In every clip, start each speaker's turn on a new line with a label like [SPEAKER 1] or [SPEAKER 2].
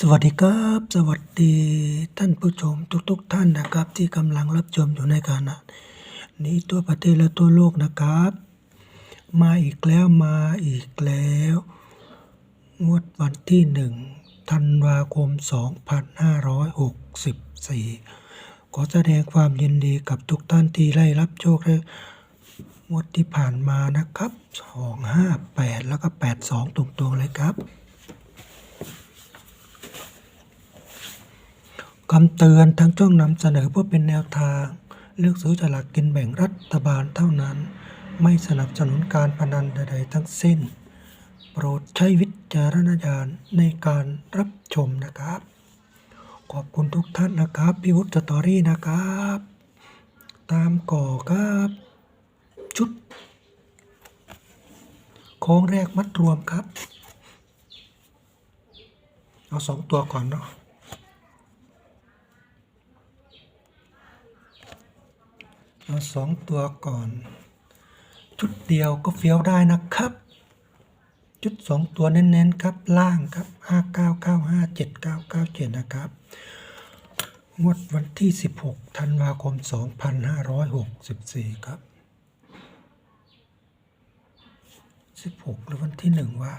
[SPEAKER 1] สวัสดีครับ สวัสดีท่านผู้ชมทุกๆทท่านนะครับ ที่กำลังรับชมอยู่ในขณะนี้ตัวประเทศและตัวโลกนะครับ มาอีกแล้วมาอีกแล้ว งวดวันที่หนึ่งธันวาคม 2564 ขอแสดงความยินดีกับทุกท่านที่ได้รับโชคและงวดที่ผ่านมานะครับ 258 แล้วก็ 82 ตรงๆเลยครับ คำเตือนทางช่องนำเสนอเพื่อเป็นแนวทาง เลือกซื้อฉลากกินแบ่งรัฐบาลเท่านั้น ไม่สนับสนุนการพนันใด ๆ ทั้งสิ้น โปรดใช้วิจารณญาณในการรับชมนะครับ ขอบคุณทุกท่านนะครับพี่วุฒิสตอรี่นะครับ ตามก่อครับชุดโค้งแรกมัดรวมครับ เอาสองตัวก่อนเนาะ เอาสองตัวก่อน ชุดเดียวก็เฟี้ยวได้นะครับ ชุดสองตัวเน้นๆครับล่างครับห้าเก้าเก้าห้าเจ็ดเก้าเก้าเจ็ดนะครับ งวดวันที่สิบหกธันวาคมสองพันห้าร้อยหกสิบสี่ครับสิบหกหรือวันที่หนึ่งว่า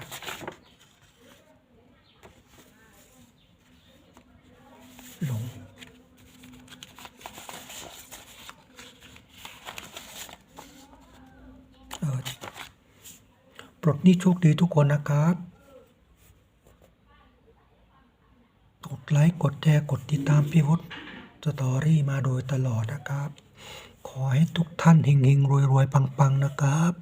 [SPEAKER 1] หลง เออ ปลดนี้โชคดีทุกคนนะครับ กดไลค์กดแชร์กดติดตามพี่วุฒิสตอรี่มาโดยตลอดนะครับ ขอให้ทุกท่านเฮงๆรวยๆปังๆนะครับ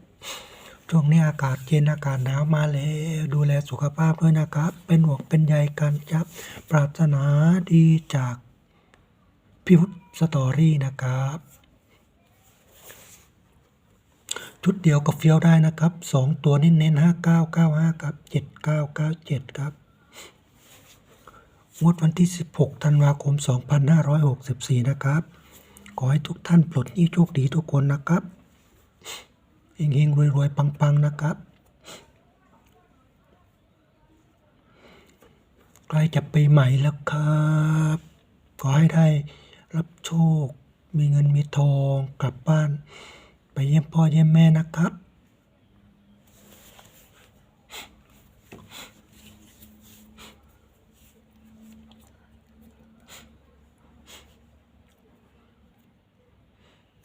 [SPEAKER 1] ช่วงนี้อากาศเย็นอากาศหนาวมาแล้ว ดูแลสุขภาพด้วยนะครับ เป็นห่วงเป็นใยกันจับ ปรารถนาดีจากพี่วุฒิสตอรี่นะครับ ชุดเดียวกับเฟี้ยวได้นะครับสองตัวเน้นๆห้าเก้าเก้าห้าครับเจ็ดเก้าเก้าเจ็ดครับ งวดวันที่ 16 ธันวาคม 2564 นะครับ ขอให้ทุกท่านปลดหนี้โชคดีทุกคนนะครับเฮงๆรวยๆ ปัง ๆ นะครับ ใกล้จะปีใหม่แล้วครับ ขอให้ได้รับโชค มีเงินมีทองกลับบ้าน ไปเยี่ยมพ่อเยี่ยมแม่นะครับ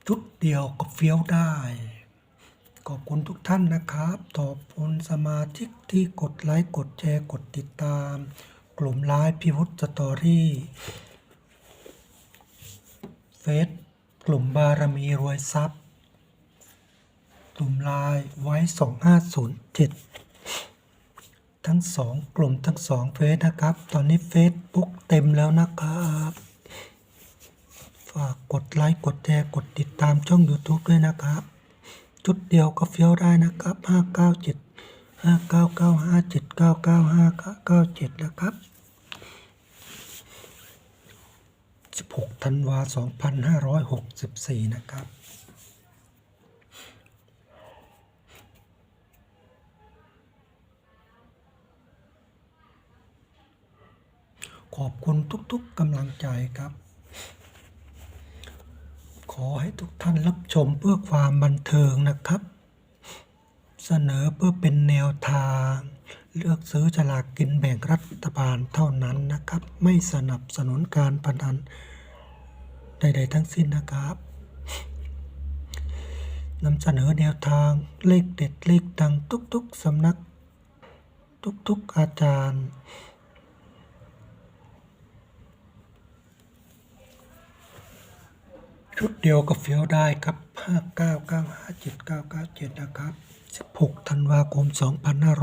[SPEAKER 1] ชุดเดียวก็เฟี้ยวได้ ขอบคุณทุกท่านนะครับ ขอบคุณสมาชิกที่กดไลค์กดแชร์กดติดตาม กลุ่มไลฟ์พิวุฒสตอรี่เฟซกลุ่มบารมีรวยทรัพย์ กลุ่มลน์ไว้ 2507 ทั้งสองกลุ่มทั้งสองเฟซนะครับ ตอนนี้เฟซบุ๊กเต็มแล้วนะครับ ฝากกดไลค์กดแชร์กดติดตามช่อง YouTube ด้วยนะครับชุดเดียวก็เฟี้ยวได้นะครับ 597 5995 7995 97นะครับ 16ธันวา2564 นะครับ ขอบคุณทุกๆกำลังใจครับ ขอให้ทุกท่านรับชมเพื่อความบันเทิงนะครับ เสนอเพื่อเป็นแนวทาง เลือกซื้อฉลากกินแบ่งรัฐบาลเท่านั้นนะครับ ไม่สนับสนุนการพนันใดๆทั้งสิ้นนะครับนำเสนอแนวทางเลขเด็ดเลขดังทุกๆสำนัก ทุกๆอาจารย์ ชุดเดียวกับเฟี้ยวได้ครับ 59957997 นะครับ 16 ธันวาคม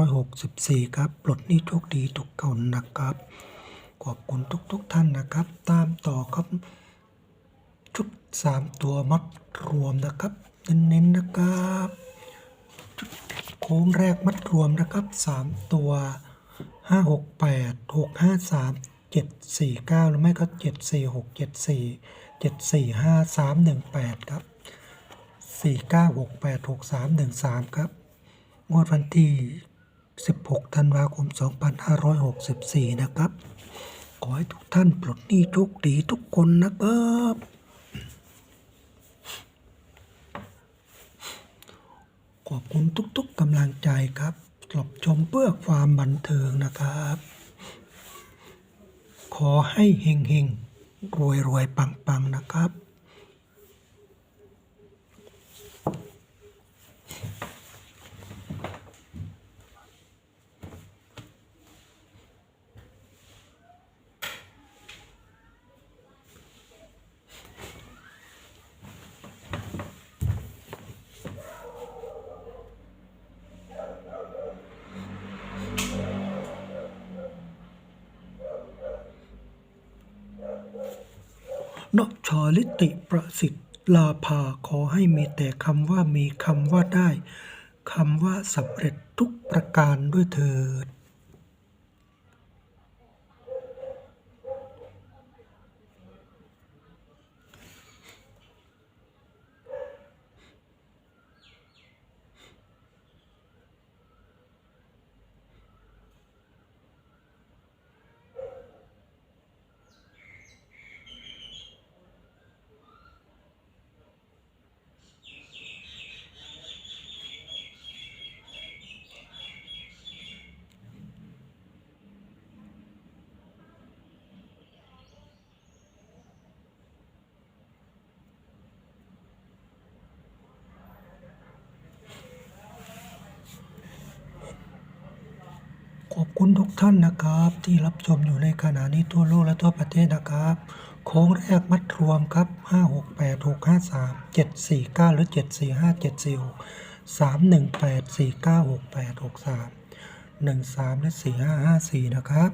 [SPEAKER 1] 2564 ครับ ปลดหนี้โชคดีทุกคนนะครับ ขอบคุณทุกๆทท่านนะครับ ตามต่อครับ ชุด 3 ตัวมัดรวมนะครับ เน้นๆนะครับชุดโค้งแรกมัดรวมนะครับ 3 ตัว 568 653 749 หรือไม่ก็ 746 74 745 318 ครับ 4968 6313 ครับ งวดวันที่ 16 ธันวาคม 2564 นะครับ ขอให้ทุกท่านปลดหนี้โชคดีทุกคนนะครับขอบคุณทุกๆกำลังใจครับกลบชมเพื่อความบันเทิงนะครับ ขอให้เฮงเฮง รวยรวยๆปังปังๆนะครับ นชาลิติประสิทธิ์ลาภาขอให้มีแต่คำว่ามีคำว่าได้คำว่าสำเร็จทุกประการด้วยเถิด ขอบคุณทุกท่านนะครับ ที่รับชมอยู่ในขณะนี้ทั่วโลกและทั่วประเทศนะครับโค้งแรกมัดรวมครับ 5 6 8 6 5 3 7 4 9 หรือ 7 4 5 7 4 6 3 1 8 4 9 6 8 6 3 1 3 และ 4 5 5 4 นะครับ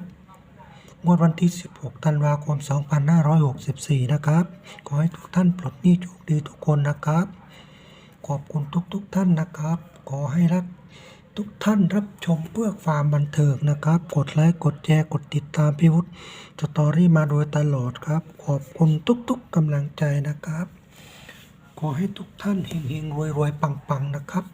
[SPEAKER 1] งวดวันที่ 16 ธันวาคม 2564 นะครับ ขอให้ทุกท่านปลดหนี้โชคดีทุกคนนะครับ ขอบคุณทุกๆทท่านนะครับ ขอให้รั ทุกท่านรับชมเพื่อความบันเทิงนะครับ กดไลค์กดแชร์กดติดตามพี่วุฒิสตอรี่มาโดยตลอดครับ ขอบคุณทุกๆกำลังใจนะครับ ขอให้ทุกท่านเฮงๆรวยๆปังๆนะครับ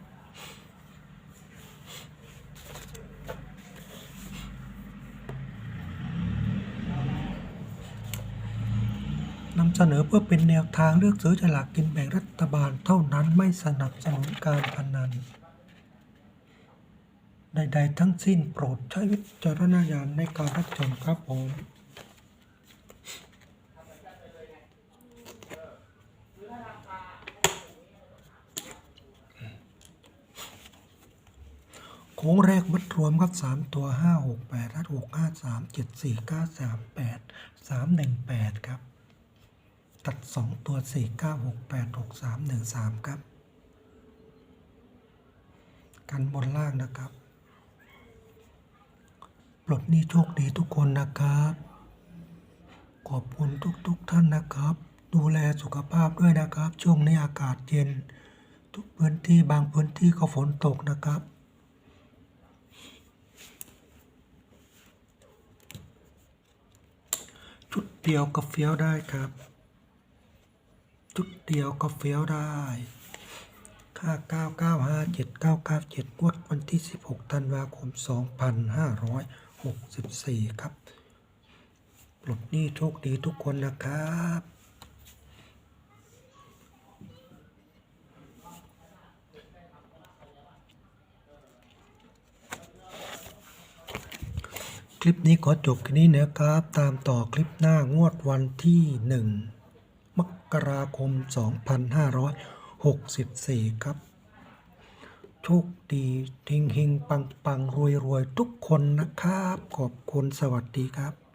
[SPEAKER 1] นำเสนอเพื่อเป็นแนวทางเลือกซื้อฉลากกินแบ่งรัฐบาลเท่านั้นไม่สนับสนุนการพนัน ใด ๆ ทั้งสิ้นโปรดใช้วิจารณญาณในการรับชมครับผมโค้งแรกมัดรวมครับสามตัวห้าหกแปดหกห้าสามเจ็ดสี่เก้าสามแปดสามหนึ่งแปดครับ ตัดสองตัวสี่เก้าหกแปดหกสามหนึ่งสามครับ กันบนล่างนะครับ ปลดหนี้โชคดีทุกคนนะครับ ขอบคุณทุกๆทท่านนะครับ ดูแลสุขภาพด้วยนะครับ ช่วงนี้อากาศเย็น ทุกพื้นที่บางพื้นที่ก็ฝนตกนะครับชุดเดียวก็เฟี้ยวได้ครับ ชุดเดียวก็เฟี้ยวได้ ค่า 9957997งวดวันที่ 16 ธันวาคม 64 ครับ ปลดหนี้โชคดีทุกคนนะครับคลิปนี้ขอจบแค่นี้นะครับ ตามต่อคลิปหน้างวดวันที่ 1 มกราคม 2564 ครับ โชคดีเฮงเฮงปังปังรวยรวยทุกคนนะครับ ขอบคุณสวัสดีครับ